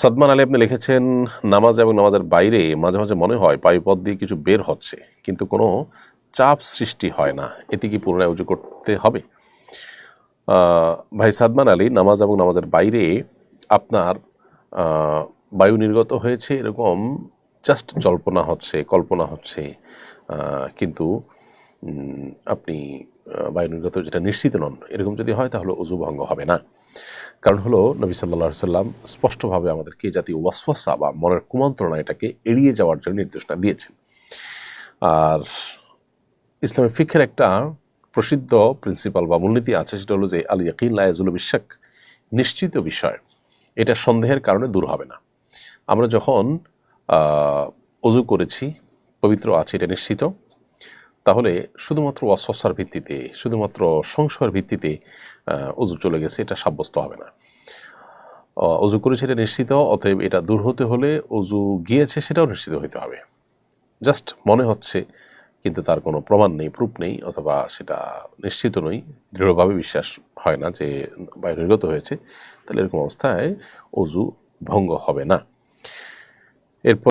সাদমান আলী আপনি লিখেছেন, নামাজ এবং নামাজের বাইরে মাঝে মাঝে মনে হয় পায়ুপথ দিয়ে কিছু বের হচ্ছে, কিন্তু কোনো চাপ সৃষ্টি হয় না। এতে কি পুনরায় উজু করতে হবে? ভাই সাদমান আলী, নামাজ এবং নামাজের বাইরে আপনার বায়ু নির্গত হয়েছে, এরকম জাস্ট জল্পনা হচ্ছে, কল্পনা হচ্ছে। কিন্তু আপনি বায়ু নির্গত যেটা নিশ্চিত নন, এরকম যদি হয় তাহলে অজু ভঙ্গ হবে না। কারণ হলো নবী সাল্লাহ সাল্লাম স্পষ্টভাবে আমাদেরকে জাতীয় ওয়াসওয়াসা বা মনের কুমন্ত্রণা এটাকে এড়িয়ে যাওয়ার জন্য নির্দেশনা দিয়েছেন। আর ইসলামের ফিক্ষের একটা প্রসিদ্ধ প্রিন্সিপাল বা মূলনীতি আছে, সেটা হলো যে আল ইয়াকিন লায়াজুল বিশ্বাক নিশ্চিত বিষয়, এটা সন্দেহের কারণে দূর হবে না। আমরা যখন অজু করেছি, পবিত্র আছে, এটা নিশ্চিত। তাহলে শুধুমাত্র অস্বস্থার ভিত্তিতে, শুধুমাত্র সংশয়ের ভিত্তিতে অজু চলে গেছে, এটা সাব্যস্ত হবে না। অজু করেছে এটা নিশ্চিত, অতএব এটা দূর হতে হলে অজু গিয়েছে সেটাও নিশ্চিত হতে হবে। জাস্ট মনে হচ্ছে, কিন্তু তার কোনো প্রমাণ নেই, প্রুফ নেই, অথবা সেটা নিশ্চিত নই, দৃঢ়ভাবে বিশ্বাস হয় না যে বাইরে নির্গত হয়েছে, তাহলে এরকম অবস্থায় অজু ভঙ্গ হবে না। এরপর